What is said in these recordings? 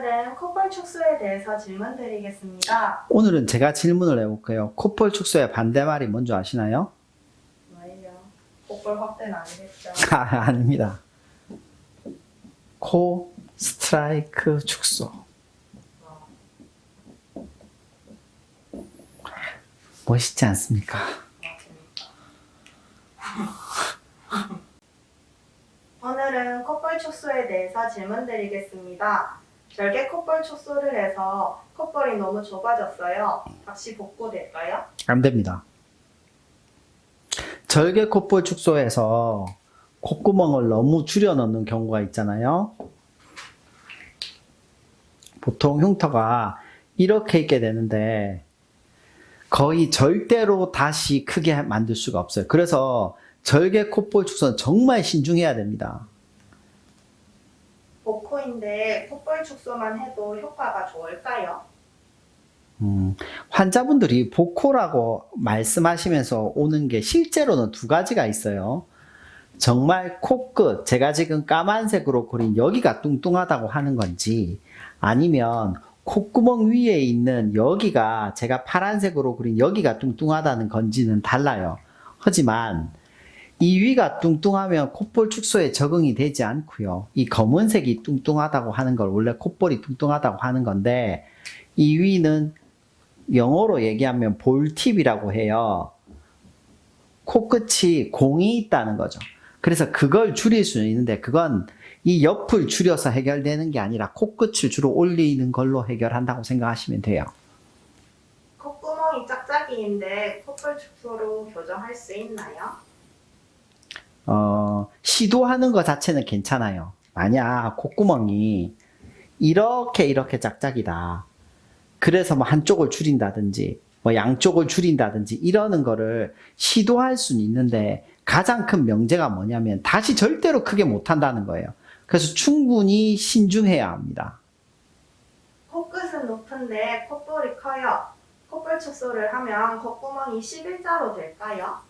오늘은 콧볼 축소에 대해서 질문 드리겠습니다. 오늘은 제가 질문을 해볼게요. 콧볼 축소의 반대말이 뭔지 아시나요? 뭐예요? 콧볼 확대는 아니겠죠? 아, 아닙니다. 코 스트라이크 축소. 멋있지 않습니까? 오늘은 콧볼 축소에 대해서 질문 드리겠습니다. 절개 콧볼 축소를 해서 콧볼이 너무 좁아졌어요. 다시 복구될까요? 안 됩니다. 절개 콧볼 축소에서 콧구멍을 너무 줄여 넣는 경우가 있잖아요. 보통 흉터가 이렇게 있게 되는데 거의 절대로 다시 크게 만들 수가 없어요. 그래서 절개 콧볼 축소는 정말 신중해야 됩니다. 복코인데 콧볼 축소만 해도 효과가 좋을까요? 음, 환자분들이 복코라고 말씀하시면서 오는 게 실제로는 두 가지가 있어요. 정말 코끝, 제가 지금 까만색으로 그린 여기가 뚱뚱하다고 하는 건지, 아니면 콧구멍 위에 있는 여기가 제가 파란색으로 그린 여기가 뚱뚱하다는 건지는 달라요. 하지만 이 위가 뚱뚱하면 콧볼 축소에 적응이 되지 않고요. 이 검은색이 뚱뚱하다고 하는 걸 원래 콧볼이 뚱뚱하다고 하는 건데 이 위는 영어로 얘기하면 볼팁이라고 해요. 코끝이 공이 있다는 거죠. 그래서 그걸 줄일 수는 있는데 그건 이 옆을 줄여서 해결되는 게 아니라 코끝을 주로 올리는 걸로 해결한다고 생각하시면 돼요. 콧구멍이 짝짝이인데 콧볼 축소로 교정할 수 있나요? 어, 시도하는 것 자체는 괜찮아요. 만약 콧구멍이 이렇게 이렇게 짝짝이다. 그래서 뭐 한쪽을 줄인다든지 뭐 양쪽을 줄인다든지 이러는 거를 시도할 수는 있는데 가장 큰 명제가 뭐냐면 다시 절대로 크게 못 한다는 거예요. 그래서 충분히 신중해야 합니다. 코끝은 높은데 콧볼이 커요. 콧볼 축소를 하면 콧구멍이 11자로 될까요?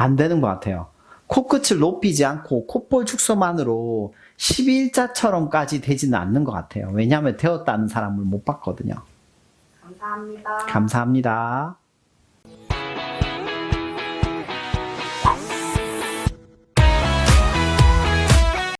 안 되는 것 같아요. 코끝을 높이지 않고 콧볼 축소만으로 11자처럼까지 되지는 않는 것 같아요. 왜냐하면 되었다는 사람을 못 봤거든요. 감사합니다. 감사합니다.